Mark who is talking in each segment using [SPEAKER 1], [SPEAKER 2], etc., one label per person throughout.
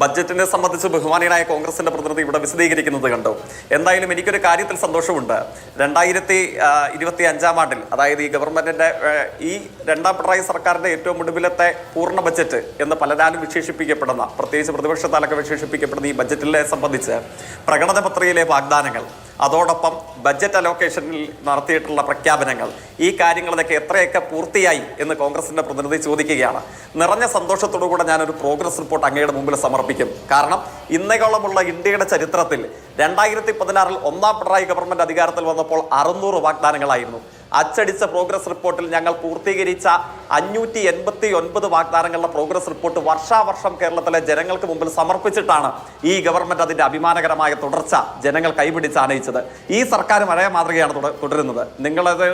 [SPEAKER 1] ബഡ്ജറ്റിനെ സംബന്ധിച്ച് ബഹുമാനിയനായ കോൺഗ്രസിന്റെ പ്രതിനിധി ഇവിടെ വിശദീകരിക്കുന്നത് കണ്ടു. എന്തായാലും എനിക്കൊരു കാര്യത്തിൽ സന്തോഷമുണ്ട്. രണ്ടായിരത്തി ഇരുപത്തി അഞ്ചാം ആണ്ടിൽ അതായത് ഈ ഗവൺമെന്റിന്റെ ഈ രണ്ടാം പിണറായി സർക്കാരിന്റെ ഏറ്റവും ഒടുവിലത്തെ പൂർണ ബജറ്റ് എന്ന് പലരാലും വിശേഷിപ്പിക്കപ്പെടുന്ന പ്രത്യേകിച്ച് പ്രതിപക്ഷത്താലൊക്കെ വിശേഷിപ്പിക്കപ്പെടുന്ന ഈ ബജറ്റിനെ സംബന്ധിച്ച് പ്രകടന പത്രികയിലെ വാഗ്ദാനങ്ങൾ അതോടൊപ്പം ബജറ്റ് അലോക്കേഷനിൽ നടത്തിയിട്ടുള്ള പ്രഖ്യാപനങ്ങൾ. ഈ കാര്യങ്ങളൊക്കെ എത്രയൊക്കെ പൂർത്തിയായി എന്ന് കോൺഗ്രസിന്റെ പ്രതിനിധി ചോദിക്കുകയാണ്. നിറഞ്ഞ സന്തോഷത്തോടു കൂടെ ഞാനൊരു പ്രോഗ്രസ് റിപ്പോർട്ട് അങ്ങയുടെ മുമ്പിൽ സമർപ്പിക്കും. കാരണം ഇന്നേക്കോളമുള്ള ഇന്ത്യയുടെ ചരിത്രത്തിൽ രണ്ടായിരത്തി പതിനാറിൽ ഒന്നാം പിണറായി ഗവൺമെന്റ് അധികാരത്തിൽ വന്നപ്പോൾ അറുന്നൂറ് വാഗ്ദാനങ്ങളായിരുന്നു. അച്ചടിച്ച പ്രോഗ്രസ് റിപ്പോർട്ടിൽ ഞങ്ങൾ പൂർത്തീകരിച്ച അഞ്ഞൂറ്റി എൺപത്തി ഒൻപത് വാഗ്ദാനങ്ങളുടെ പ്രോഗ്രസ് റിപ്പോർട്ട് വർഷാവർഷം കേരളത്തിലെ ജനങ്ങൾക്ക് മുമ്പിൽ സമർപ്പിച്ചിട്ടാണ് ഈ ഗവൺമെന്റ് അതിന്റെ അഭിമാനകരമായ തുടർച്ച ജനങ്ങൾ കൈപിടിച്ച് ആനയിച്ചത്. ഈ സർക്കാർ മഴയ മാതൃകയാണ് തുട- തുടരുന്നത്. നിങ്ങളത്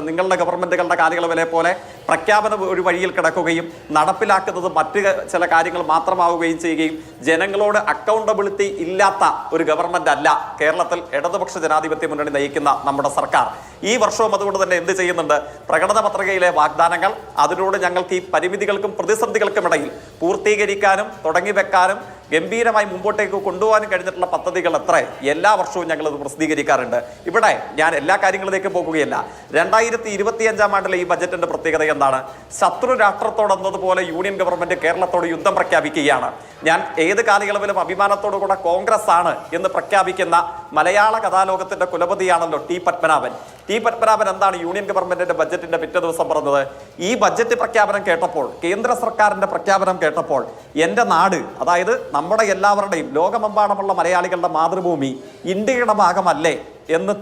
[SPEAKER 1] നിങ്ങളുടെ ഗവൺമെന്റുകളുടെ കാര്യങ്ങളെ പോലെ പ്രഖ്യാപനം ഒരു വഴിയിൽ കിടക്കുകയും നടപ്പിലാക്കുന്നത് മറ്റ് ചില കാര്യങ്ങൾ മാത്രമാവുകയും ചെയ്യുകയും ജനങ്ങളോട് അക്കൗണ്ടബിലിറ്റി ഇല്ലാത്ത ഒരു ഗവൺമെന്റ് അല്ല. കേരളത്തിൽ ഇടതുപക്ഷ ജനാധിപത്യ മുന്നണി നയിക്കുന്ന നമ്മുടെ സർക്കാർ. ഈ വർഷവും അതുകൊണ്ട് തന്നെ എന്ത് ചെയ്യുന്നുണ്ട്? പ്രകടന പത്രികയിലെ വാഗ്ദാനങ്ങൾ അതിനോട് ഞങ്ങൾക്ക് ഈ പരിമിതികൾക്കും പ്രതിസന്ധികൾക്കും ഇടയിൽ പൂർത്തീകരിക്കാനും തുടങ്ങി വെക്കാനും ഗംഭീരമായി മുമ്പോട്ടേക്ക് കൊണ്ടുപോകാൻ കഴിഞ്ഞിട്ടുള്ള പദ്ധതികൾ എത്ര? എല്ലാ വർഷവും ഞങ്ങൾ അത് പ്രസിദ്ധീകരിക്കാറുണ്ട്. ഇവിടെ ഞാൻ എല്ലാ കാര്യങ്ങളിലേക്കും പോകുകയല്ല. രണ്ടായിരത്തി ഇരുപത്തിയഞ്ചാം ആണ്ടിലെ ഈ ബജറ്റിന്റെ പ്രത്യേകത എന്താണ്? ശത്രു രാഷ്ട്രത്തോടെന്നതുപോലെ യൂണിയൻ ഗവൺമെന്റ് കേരളത്തോട് യുദ്ധം പ്രഖ്യാപിക്കുകയാണ്. ഞാൻ ഏത് കാലയളവിലും അഭിമാനത്തോടു കൂടെ കോൺഗ്രസ് ആണ് എന്ന് പ്രഖ്യാപിക്കുന്ന മലയാള കഥാലോകത്തിന്റെ കുലപതിയാണല്ലോ ടി പത്മനാഭൻ. ടി പത്മനാഭൻ എന്താണ് യൂണിയൻ ഗവൺമെന്റിന്റെ ബജറ്റിന്റെ പിറ്റേ ദിവസം പറഞ്ഞത്? ഈ ബജറ്റ് പ്രഖ്യാപനം കേട്ടപ്പോൾ കേന്ദ്ര സർക്കാരിന്റെ പ്രഖ്യാപനം കേട്ടപ്പോൾ എന്റെ നാട് അതായത് നമ്മുടെ എല്ലാവരുടെയും ലോകമെമ്പാടുമുള്ള മലയാളികളുടെ മാതൃഭൂമി ഇന്ത്യയുടെ ഭാഗമല്ലേ? എന്ന്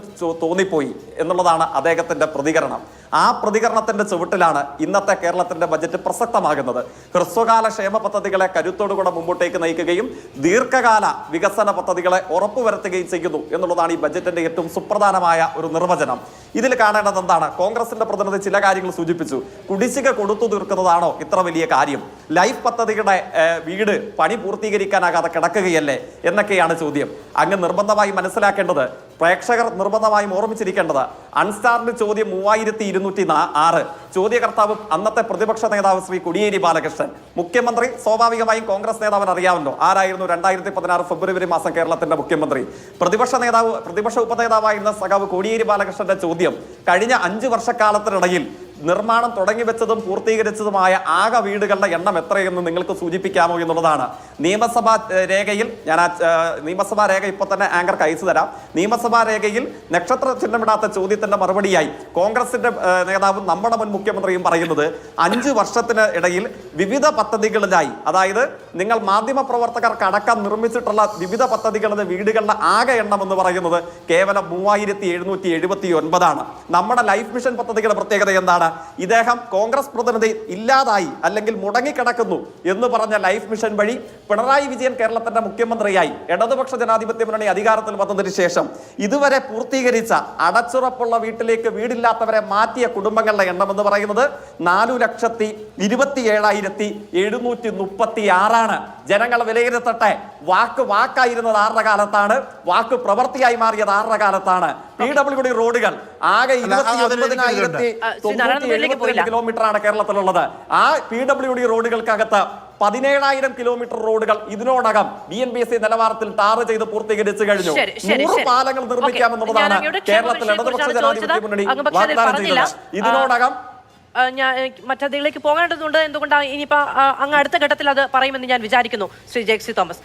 [SPEAKER 1] തോന്നിപ്പോയി എന്നുള്ളതാണ് അദ്ദേഹത്തിന്റെ പ്രതികരണം. ആ പ്രതികരണത്തിന്റെ ചുവട്ടിലാണ് ഇന്നത്തെ കേരളത്തിന്റെ ബജറ്റ് പ്രസക്തമാകുന്നത്. ഹ്രസ്വകാല ക്ഷേമ പദ്ധതികളെ കരുത്തോടുകൂടെ മുമ്പോട്ടേക്ക് നയിക്കുകയും ദീർഘകാല വികസന പദ്ധതികളെ ഉറപ്പുവരുത്തുകയും ചെയ്യുന്നു എന്നുള്ളതാണ് ഈ ബജറ്റിന്റെ ഏറ്റവും സുപ്രധാനമായ ഒരു നിർവചനം. ഇതിൽ കാണേണ്ടത് എന്താണ്? കോൺഗ്രസിന്റെ പ്രതിനിധി ചില കാര്യങ്ങൾ സൂചിപ്പിച്ചു. കുടിശ്ശിക കൊടുത്തു തീർക്കുന്നതാണോ ഇത്ര വലിയ കാര്യം? ലൈഫ് പദ്ധതിയുടെ വീട് പണി പൂർത്തീകരിക്കാനാകാതെ കിടക്കുകയല്ലേ? എന്നൊക്കെയാണ് ചോദ്യം. അങ്ങ് നിർബന്ധമായി മനസ്സിലാക്കേണ്ടത് പ്രേക്ഷകർ നിർബന്ധമായും ഓർമ്മിച്ചിരിക്കേണ്ടത് അൺസ്റ്റാറിന്റെ ചോദ്യം മൂവായിരത്തി ഇരുന്നൂറ്റി ആറ് ചോദ്യകർത്താവ് അന്നത്തെ പ്രതിപക്ഷ നേതാവ് ശ്രീ കൊടിയേരി ബാലകൃഷ്ണൻ. മുഖ്യമന്ത്രി സ്വാഭാവികമായും കോൺഗ്രസ് നേതാവിന് അറിയാമല്ലോ. ആരായിരുന്നു രണ്ടായിരത്തി പതിനാറ് ഫെബ്രുവരി മാസം കേരളത്തിന്റെ മുഖ്യമന്ത്രി? പ്രതിപക്ഷ നേതാവ് പ്രതിപക്ഷ ഉപനേതാവായിരുന്ന സഖാവ് കോടിയേരി ബാലകൃഷ്ണന്റെ ചോദ്യം കഴിഞ്ഞ അഞ്ചു വർഷക്കാലത്തിനിടയിൽ നിർമ്മാണം തുടങ്ങി വെച്ചതും പൂർത്തീകരിച്ചതുമായ ആകെ വീടുകളുടെ എണ്ണം എത്രയെന്ന് നിങ്ങൾക്ക് സൂചിപ്പിക്കാമോ എന്നുള്ളതാണ്. നിയമസഭാ രേഖയിൽ ഞാൻ ആ നിയമസഭാ രേഖ ഇപ്പോൾ തന്നെ ആങ്കർക്ക് അയച്ചു തരാം. നിയമസഭാ രേഖയിൽ നക്ഷത്ര ചിഹ്നമിടാത്ത ചോദ്യത്തിന്റെ മറുപടിയായി കോൺഗ്രസിന്റെ നേതാവും നമ്മുടെ മുൻ മുഖ്യമന്ത്രിയും പറയുന്നത് അഞ്ച് വർഷത്തിന് ഇടയിൽ വിവിധ പദ്ധതികളിലായി അതായത് നിങ്ങൾ മാധ്യമ പ്രവർത്തകർക്ക് അടക്കം നിർമ്മിച്ചിട്ടുള്ള വിവിധ പദ്ധതികളുടെ വീടുകളുടെ ആകെ എണ്ണം എന്ന് പറയുന്നത് കേവലം മൂവായിരത്തി എഴുന്നൂറ്റി എഴുപത്തി ഒൻപതാണ്. നമ്മുടെ ലൈഫ് മിഷൻ പദ്ധതിയുടെ പ്രത്യേകത എന്താണ്? ഇദ്ദേഹം കോൺഗ്രസ് പ്രതിനിധി ഇല്ലാതായി അല്ലെങ്കിൽ മുടങ്ങിക്കിടക്കുന്നു എന്ന് പറഞ്ഞ ലൈഫ് മിഷൻ വഴി പിണറായി വിജയൻ കേരളത്തിന്റെ മുഖ്യമന്ത്രിയായി. ഇടതുപക്ഷ ജനാധിപത്യ മുന്നണി അധികാരത്തിൽ വന്നതിന് ശേഷം ഇതുവരെ പൂർത്തീകരിച്ച അടച്ചുറപ്പുള്ള വീട്ടിലേക്ക് വീടില്ലാത്തവരെ മാറ്റിയ കുടുംബങ്ങളുടെ എണ്ണം എന്ന് പറയുന്നത് നാലു ലക്ഷത്തി ഇരുപത്തി ഏഴായിരത്തി എഴുന്നൂറ്റി മുപ്പത്തി ആറാണ് ജനങ്ങൾ വിലയിരുത്തട്ടെ. വാക്ക് വാക്കായിരുന്നത് ആറര കാലത്താണ്? വാക്ക് പ്രവൃത്തിയായി മാറിയത് ആറര കാലത്താണ്? പി ഡബ്ല്യു ഡി റോഡുകൾ ആകെ
[SPEAKER 2] അല്ല, അത്
[SPEAKER 1] ഇരുപത്തി
[SPEAKER 2] അതിലേക്ക്
[SPEAKER 3] ആ, ശ്രീ
[SPEAKER 1] കിലോമീറ്റർ ആണ് കേരളത്തിലുള്ളത്. ആ പി ഡബ്ല്യു ഡി റോഡുകൾക്കകത്ത് പതിനേഴായിരം കിലോമീറ്റർ റോഡുകൾ ഇതിനോടകം B N B S C നിലവാരത്തിൽ ടാർ ചെയ്ത് പൂർത്തീകരിച്ചു കഴിഞ്ഞു. നൂറ് പാലങ്ങൾ. നിർമ്മിക്കാമെന്നുള്ളതാണ് കേരളത്തിൽ ഇടതുപക്ഷ ജനാധിപത്യ മുന്നണി വാഗ്ദാനം
[SPEAKER 3] പറഞ്ഞില്ല.
[SPEAKER 1] ചെയ്തത് ഇതിനോടകം
[SPEAKER 3] ഞാൻ മറ്റതിലേക്ക് പോകേണ്ടതുണ്ട് എന്തുകൊണ്ടാണ് ഇനിയിപ്പോ ആ, അങ്ങ് അടുത്ത ഘട്ടത്തിൽ അത് പറയുമെന്ന് ഞാൻ വിചാരിക്കുന്നു. ശ്രീ ജേക്സി തോമസ്.